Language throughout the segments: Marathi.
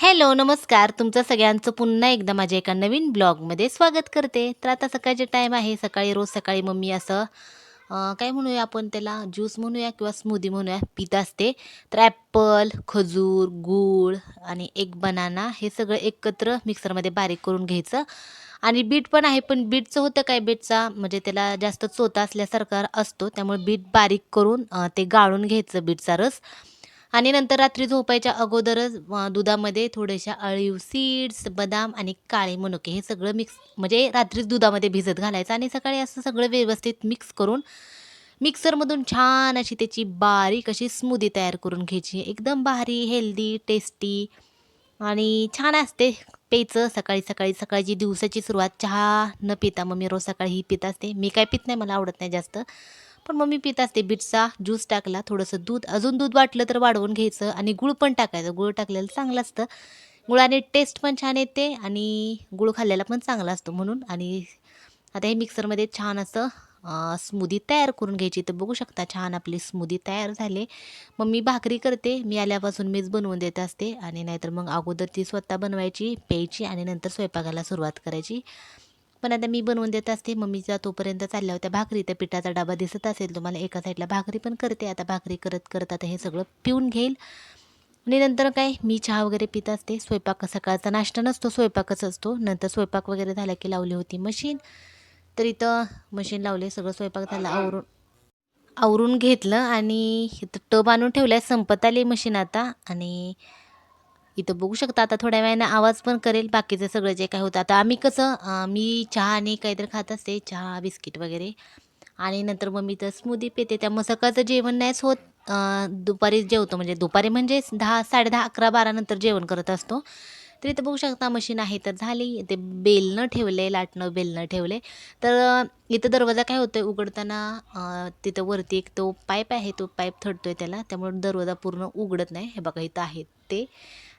हॅलो नमस्कार. तुमचं सगळ्यांचं पुन्हा एकदा माझ्या एका नवीन ब्लॉगमध्ये स्वागत करते. तर आता सकाळचे टाईम आहे. सकाळी रोज सकाळी मम्मी असं काय म्हणूया आपण त्याला? ज्यूस म्हणूया किंवा स्मूदी म्हणूया? पित असते. तर ॲपल खजूर गूळ आणि एक बनाना हे सगळं एकत्र मिक्सरमध्ये बारीक करून घ्यायचं. आणि बीट पण आहे पण बीटचं होतं काय बीटचा? म्हणजे त्याला जास्त चोता असल्यासारखा असतो. त्यामुळे बीट बारीक करून ते गाळून घ्यायचं बीटचा रस. आणि नंतर रात्री झोपायच्या अगोदरच दुधामध्ये थोड्याशा अळीव सीड्स बदाम आणि काळे मनुके हे सगळं मिक्स म्हणजे रात्रीच दुधामध्ये भिजत घालायचं आणि सकाळी असं सगळं व्यवस्थित मिक्स करून मिक्सरमधून छान अशी त्याची बारीक अशी स्मूदी तयार करून घ्यायची. एकदम भारी हेल्दी टेस्टी आणि छान असते प्यायचं. सकाळी सकाळी सकाळची दिवसाची सुरुवात चहा न पिता मग मी रोज सकाळी ही पित असते. मी काय पित नाही मला आवडत नाही जास्त. पण मग मी पित असते बीटचा ज्यूस टाकला थोडंसं दूध अजून दूध वाटलं तर वाढवून घ्यायचं आणि गुळ पण टाकायचं. गुळ टाकलेलं चांगलं असतं. गुळाने टेस्ट पण छान येते आणि गुळ खाल्लेला पण चांगला असतो म्हणून. आणि आता हे मिक्सरमध्ये छान असं स्मूदी तयार करून घ्यायची. तर बघू शकता छान आपली स्मूदी तयार झाले. मग मी भाकरी करते. मी आल्यापासून मीच बनवून देत असते. आणि नाहीतर मग अगोदर ती स्वतः बनवायची प्यायची आणि नंतर स्वयंपाकाला सुरुवात करायची. पण आता मी बनवून देत असते. मम्मीचा तोपर्यंत चालल्या होत्या. भाकरी त्या पिठाचा डबा दिसत असेल तुम्हाला. एका साईडला भाकरी पण करते. आता भाकरी करत करत आता हे सगळं पिऊन घेईल. आणि नंतर काय? मी चहा वगैरे पित असते. स्वयंपाक सकाळचा नाश्ता नसतो. स्वयंपाकच असतो. नंतर स्वयंपाक वगैरे झाला की लावली होती मशीन तर इथं मशीन लावले. सगळं स्वयंपाक झाला. आवरून आवरून घेतलं आणि इथं टब आणून ठेवलं आहे संपत आली मशीन आता. आणि इथं बघू शकता. आता थोड्या वेळानं आवाज पण करेल बाकीचं सगळं जे काय होतं. आता आम्ही कसं मी चहा आणि काहीतरी खात असते चहा बिस्किट वगैरे. आणि नंतर मग मी तर स्मूदी पिते. त्यामुळे सकाळचं जेवण नाहीच होत दुपारी जेवतो. म्हणजे दुपारी म्हणजे दहा साडे दहा अकरा बारानंतर जेवण करत असतो. तर इथं बघू शकता मशीन आहे तर झाली. ते बेलनं ठेवले लाटणं बेलनं ठेवले. तर इथं दरवाजा काय होतं उघडताना तिथं वरती एक तो पाईप आहे तो पाईप थडतोय त्याला. त्यामुळे दरवाजा पूर्ण उघडत नाही. हे बघा इथं आहे ते.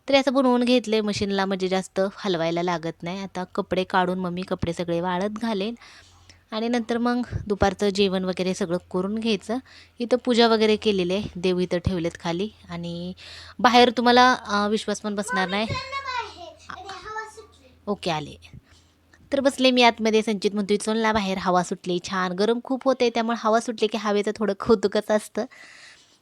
तरी असं बनवून घेतले मशीनला म्हणजे जास्त हलवायला लागत नाही. आता कपडे काढून मम्मी कपडे सगळे वाळत घालेल आणि नंतर मग दुपारचं जेवण वगैरे सगळं करून घ्यायचं. इथं पूजा वगैरे केलेली आहे. देव इथं ठेवलेत खाली. आणि बाहेर तुम्हाला विश्वास पण बसणार नाही. ओके आले. तर बसले मी आतमध्ये. संचित म्हणतोय चोलला बाहेर. हवा सुटली. छान. गरम खूप होते. त्यामुळे हवा सुटली की हवेचं थोडं कौतुकच असतं.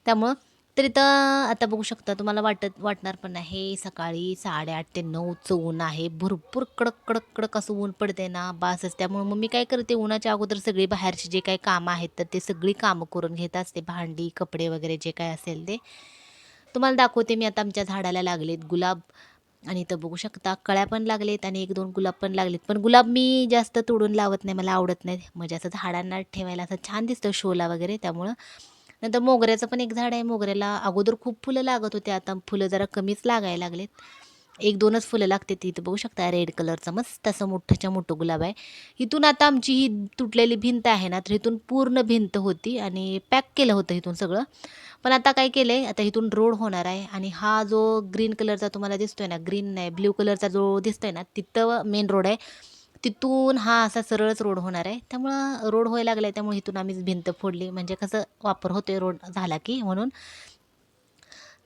त्यामुळं तर इथं आता बघू शकता तुम्हाला वाटत वाटणार पण आहे. सकाळी साडेआठ ते नऊचं ऊन आहे. भरपूर कडक कडक कडक असं ऊन पडते ना. बासच. त्यामुळे मग मी काय करते उन्हाच्या अगोदर सगळी बाहेरची जे काही कामं आहेत तर ते सगळी कामं करून घेत असते. भांडी कपडे वगैरे जे काय असेल ते. तुम्हाला दाखवते मी आता आमच्या झाडाला लागलेत गुलाब. आणि इथं बघू शकता कळ्या पण लागलेत आणि एक दोन गुलाब पण लागलेत. पण गुलाब मी जास्त तोडून लावत नाही मला आवडत नाही. म्हणजे असं झाडांना ठेवायला असं छान दिसतं शोला वगैरे त्यामुळं. नंतर मोगऱ्याचं पण एक झाड आहे मोगऱ्याला अगोदर खूप फुलं लागत होते आता फुलं जरा कमीच लागायला लागलेत. एक दोनच फुलं लागते तिथं बघू शकता रेड कलरचं मस्त असं मोठंच्या मोठं गुलाब आहे. इथून आता आमची ही तुटलेली भिंत आहे ना तर इथून पूर्ण भिंत होती आणि पॅक केलं होतं इथून सगळं. पण आता काय केलं आहे आता इथून रोड होणार आहे आणि हा जो ग्रीन कलरचा तुम्हाला दिसतोय ना ग्रीन नाही ब्ल्यू कलरचा जो दिसतोय ना तिथं मेन रोड आहे. तिथून हा असा सरळच रोड होणार आहे. त्यामुळं रोड व्हायला लागला आहे त्यामुळे इथून आम्हीच भिंत फोडली. म्हणजे कसं वापर होतोय रोड झाला की म्हणून.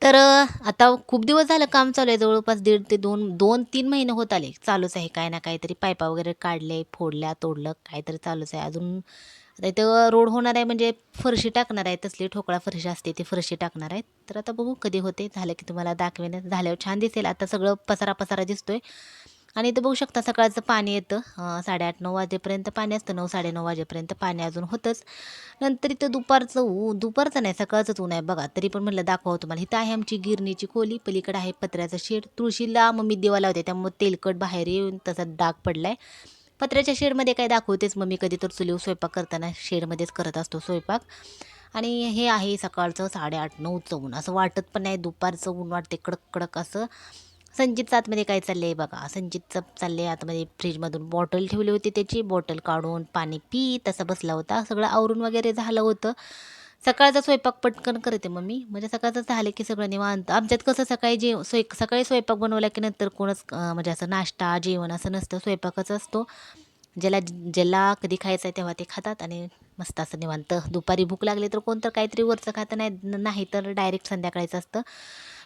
तर आता खूप दिवस झालं काम चालू आहे. जवळपास दीड ते दोन दोन तीन महिने होत आले. चालूच आहे. काय ना काहीतरी पायपा वगैरे काढले फोडल्या तोडलं काहीतरी चालूच आहे. अजून आता इथं रोड होणार आहे म्हणजे फरशी टाकणार आहे. तसली ठोकळा फरशी असते ती फरशी टाकणार आहे. तर आता बघू कधी होते. झालं की तुम्हाला दाखवेन. झाल्यावर छान दिसेल. आता सगळं पसारा पसारा दिसतोय. आणि इथं बघू शकता सकाळचं पाणी येतं. साडेआठ नऊ वाजेपर्यंत पाणी असतं. नऊ साडेनऊ वाजेपर्यंत पाणी अजून होतंच. नंतर इथं दुपारचं ऊन दुपारचं नाही सकाळचंच ऊन आहे बघा. तरी पण म्हटलं दाखवा तुम्हाला. इथं आहे आमची गिरणीची खोली. पलीकडे आहे पत्र्याचं शेड. तुळशीला मम्मी देवा लावते त्यामुळे तेलकट बाहेर येऊन तसा डाग पडलाय. पत्र्याच्या शेडमध्ये काय दाखवतेच मम्मी कधी तर चुलीवर स्वयंपाक करताना शेडमध्येच करत असतो स्वयंपाक. आणि हे आहे सकाळचं साडेआठ नऊचं ऊन. असं वाटत पण नाही. दुपारचं ऊन वाटते कडक कडक असं. संजितचं आतमध्ये काय चाललं आहे बघा. संजितचं चाललं आहे आतमध्ये फ्रीजमधून. बॉटल ठेवली होती त्याची. बॉटल काढून पाणी पी तसा बसला होता. सगळं आवरून वगैरे झालं होतं. सकाळचा स्वयंपाक पटकन करते मम्मी. म्हणजे सकाळचं झालं की सगळं निवांत. आमच्यात कसं सकाळी जेव स्वय सकाळी स्वयंपाक बनवला की नंतर कोणच म्हणजे असं नाश्ता जेवण असं नसतं. स्वयंपाकच असतो. ज्याला ज्याला कधी खायचं आहे तेव्हा ते खातात आणि मस्त असं निवांत. दुपारी भूक लागली तर कोणतं काहीतरी वरचं खातं नाही नाही तर डायरेक्ट संध्याकाळीचं असतं.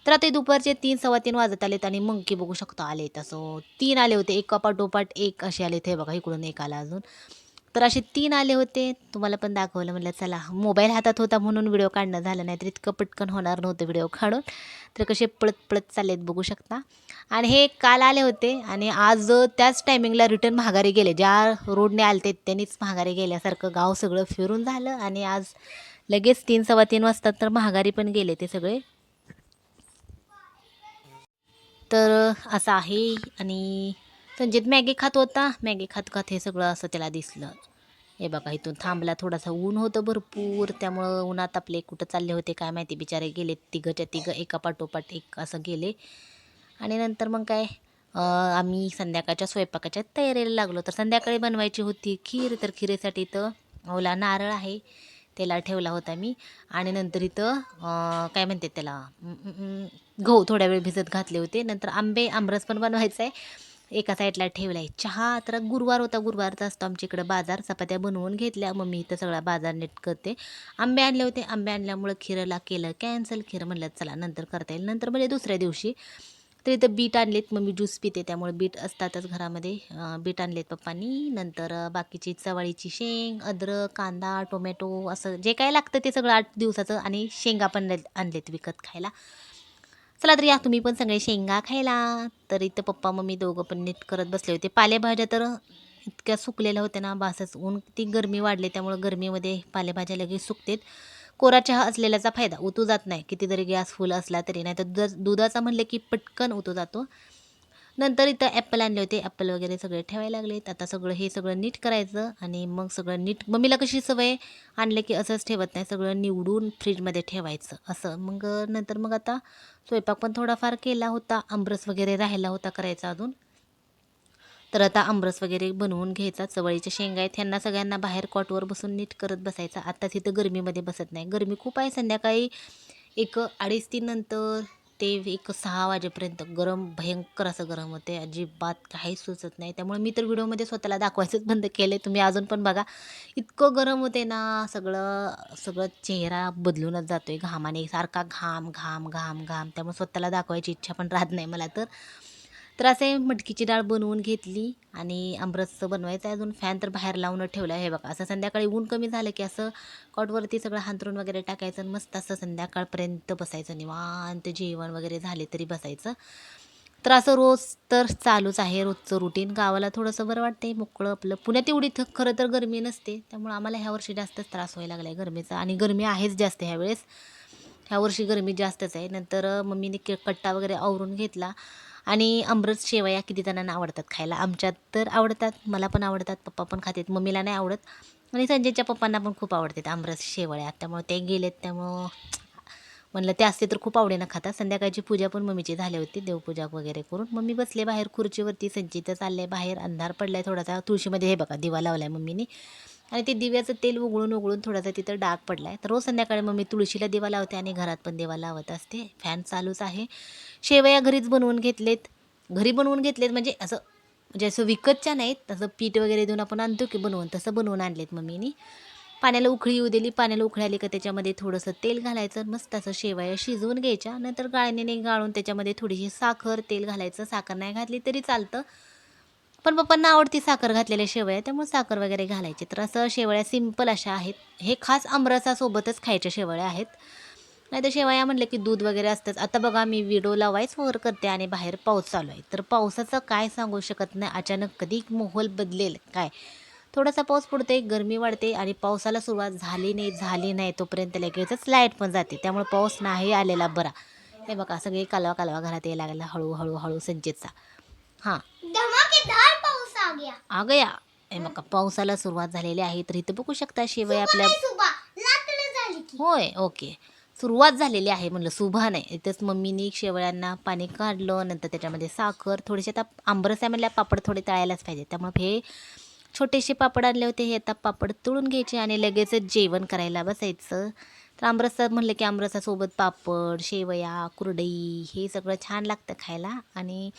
तर आता दुपारचे तीन सव्वा तीन वाजत आलेत आणि मंकी बघू शकतो आले तसं तीन आले होते एक पाठोपाठ एक असे आले ते बघा इकडून एक आला अजून. तर असे तीन आले होते तुम्हाला पण दाखवलं म्हटलं चला मोबाईल हातात होता म्हणून व्हिडिओ काढणं झालं नाही तर इतकं पटकन होणार नव्हतं व्हिडिओ काढून. तर कसे पळत पळत चाललेत बघू शकता. आणि हे काल आले होते आणि आज त्याच टायमिंगला रिटर्न महागारी गेले. ज्या रोडने आलते त्यांनीच महागारी गेल्यासारखं गाव सगळं फिरून झालं आणि आज लगेच तीन सव्वा तीन वाजता तर महागारी पण गेले ते सगळे. तर असं आहे आणि संजित मॅगी खात होता. मॅगी खात खात हे सगळं असं त्याला दिसलं. हे बघा इथून थांबला थोडासा ऊन होतं भरपूर. त्यामुळं उन्हात आपले कुठं चालले होते काय माहिती बिचारे गेले तिघंच्या तिघं एका पाठोपाठ एक असं गेले. आणि नंतर मग काय आम्ही संध्याकाळच्या स्वयंपाकाच्या तयारीला लागलो. तर संध्याकाळी बनवायची होती खीर तर खिरीसाठी तर ओला नारळ आहे. त्याला ठेवला होता मी. आणि नंतर इथं काय म्हणते त्याला गहू थोड्या वेळ भिजत घातले होते. नंतर आंबे आमरस पण बनवायचा आहे. एका साईडला ठेवला आहे. चहा तर गुरुवार होता. गुरुवारचा असतो आमच्या इकडं बाजार. चपात्या बनवून घेतल्या. मग मी इथं सगळा बाजार नीट करते. आंबे आणले होते. आंबे आणल्यामुळं खिरला केलं. कॅन्सल खीर म्हणलं चला नंतर करता येईल. नंतर म्हणजे दुसऱ्या दिवशी. तर इथं बीट आणलेत. मी ज्यूस पिते त्यामुळे बीट असतातच घरामध्ये. बीट आणलेत पप्पांनी. नंतर बाकीची चवळीची शेंग अद्रक कांदा टोमॅटो असं जे काय लागतं ते सगळं आठ दिवसाचं आणि शेंगा पण आणलेत- आणलेत विकत खायला. चला तर या तुम्ही पण सगळे शेंगा खायला. तर इथं पप्पा मम्मी दोघं पण नीट करत बसले होते. पालेभाज्या तर इतक्या सुकलेल्या होत्या ना बासच ऊन. ती गरमी वाढली त्यामुळं गरमीमध्ये पालेभाज्या लगेच सुकतेत. कोरा चहा असलेल्याचा फायदा. उतू जात नाही. कितीतरी गॅस फुल असला तरी. नाही तर दुधा दुधाचा म्हणलं की पटकन उतू जातो. नंतर इथं ॲपल आणले होते. ॲपल वगैरे सगळे ठेवायला लागलेत. आता सगळं हे सगळं नीट करायचं आणि मग सगळं नीट मम्मीला कशी सवय? आणले की असंच ठेवत नाही. सगळं निवडून फ्रीजमध्ये ठेवायचं. असं. मग नंतर मग आता स्वयंपाक पण थोडाफार केला होता. आंबरस वगैरे राहिला होता करायचा अजून. तर आता आंबरस वगैरे बनवून घ्यायचा चवळीच्या शेंगा आहेत ह्यांना सगळ्यांना बाहेर कॉटवर बसून नीट करत बसायचा. आत्ताच तिथं गरमीमध्ये बसत नाही. गरमी खूप आहे संध्याकाळी एक अडीच तीन नंतर ते एक सहा वाजेपर्यंत. गरम भयंकर असं गरम होते. अजिबात काही सुचत नाही. त्यामुळे मी तर व्हिडिओमध्ये स्वतःला दाखवायचंच बंद केले तुम्ही अजून पण बघा. इतकं गरम होते ना सगळं सगळं चेहरा बदलूनच जातो आहे घामाने सारखा घाम घाम घाम घाम. त्यामुळे स्वतःला दाखवायची इच्छा पण राहत नाही मला तर. तर असे मटकीची डाळ बनवून घेतली आणि आमरसचं बनवायचं आहे. अजून फॅन तर बाहेर लावून ठेवला आहे हे बघा. असं संध्याकाळी ऊन कमी झालं की असं कॉटवरती सगळं हांतरून वगैरे टाकायचं आणि मस्त असं संध्याकाळपर्यंत बसायचं. निवांत जेवण वगैरे झाले तरी बसायचं. तर असं रोज तर चालूच आहे रोजचं रुटीन गावाला थोडंसं बरं वाटतंय. मोकळं आपलं. पुण्यात एवढी थ खरं तर गरमी नसते. त्यामुळं आम्हाला ह्या वर्षी जास्तच त्रास व्हायला लागला आहे गरमीचा. आणि गरमी आहेच जास्त ह्यावेळेस. ह्या वर्षी गरमी जास्तच आहे. नंतर मम्मीने के कट्टा वगैरे आवरून घेतला. आणि अमृत शेवया किती जणांना आवडतात खायला? आमच्यात तर आवडतात मला पण आवडतात पप्पा पण खातात. मम्मीला नाही आवडत. आणि संजयच्या पप्पांना पण खूप आवडतात आमरस शेवया. त्यामुळे ते गेलेत त्यामुळं म्हणलं ते असते तर खूप आवडीनं खातात. संध्याकाळची पूजा पण मम्मीची झाली होती देवपूजा वगैरे करून. मम्मी बसले बाहेर खुर्चीवरती संचित चालले बाहेर. अंधार पडलाय थोडासा. तुळशीमध्ये हे बघा दिवा लावलाय मम्मीने. आणि ते दिव्याचं तेल उघडून उघडून थोडासा तिथं डाग पडलाय. तर रोज संध्याकाळी मम्मी तुळशीला दिवा लावते आणि घरात पण दिवा लावत असते. फॅन चालूच आहे. शेवया घरीच बनवून घेतलेत. घरी बनवून घेतलेत म्हणजे असं म्हणजे असं विकतच्या नाहीत तसं पीठ वगैरे देऊन आपण आणतो की बनवून तसं बनवून आणलेत मम्मीनी. पाण्याला उकळी येऊ दिली पाण्याला उकळी का त्याच्यामध्ये थोडंसं तेल घालायचं मस्त असं शेवया शिजवून घ्यायच्या. नंतर गाळणीने गाळून त्याच्यामध्ये थोडीशी साखर तेल घालायचं. साखर नाही घातली तरी चालतं. पण पप्पांना आवडती साखर घातलेल्या शेवया त्यामुळे साखर वगैरे घालायचे. तर असं शेवया सिंपल अशा आहेत. हे खास आमरसासोबतच खायच्या शेवळ्या आहेत. नाही तर शेवया म्हणलं की दूध वगैरे असतंच. आता बघा मी व्हिडिओला वाईस वर करते आणि बाहेर पाऊस चालू आहे. तर पावसाचं काय सांगू शकत नाही. अचानक कधी माहोल बदलेल काय? थोडासा पाऊस पडतोय गरमी वाढते आणि पावसाला सुरुवात झाली नाही झाली नाही तोपर्यंत लगेचच लाइट पण जाते. त्यामुळे पाऊस नाही आलेला बरा. हे बघा सगळे कालवा कालवा घरात यायला लागला. हळूहळू हळू संचितचा. हां. आ गया. हे बघा पावसाला सुरुवात झालेली आहे. तर इथं बघू शकता शिवाय आपल्या होय ओके. सुरुवात झालेली आहे म्हणलं सुभा नाही. इथंच मम्मीनी शेवळ्यांना पाणी काढलं नंतर त्याच्यामध्ये साखर थोडेसे आता आंबरस आहे म्हणल्या पापड थोडे तळायलाच पाहिजे. त्यामुळे हे छोटेसे पापड आणले होते हे आता पापड तळून घ्यायचे आणि लगेचच जेवण करायला बसायचं. तर आमरसा म्हणलं की आमरसासोबत पापड शेवया कुरडई हे सगळं छान लागतं खायला. आणि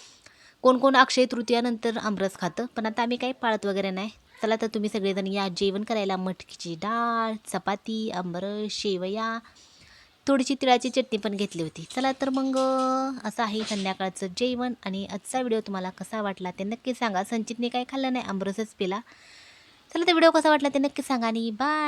कोण कोण अक्षय तृतीयानंतर आमरस खातं पण आता आम्ही काही पाळत वगैरे नाही. चला तर तुम्ही सगळेजण या जेवण करायला मटकीची डाळ चपाती आंबरस शेवया थोडीशी तिळाची चटणी पण घेतली होती. चला तर मग असं आहे संध्याकाळचं जेवण आणि आजचा व्हिडिओ तुम्हाला कसा वाटला ते नक्की सांगा. संचितने काही खाल्लं नाही आमरसच पिला. चला तर व्हिडिओ कसा वाटला ते नक्की सांगा आणि बाय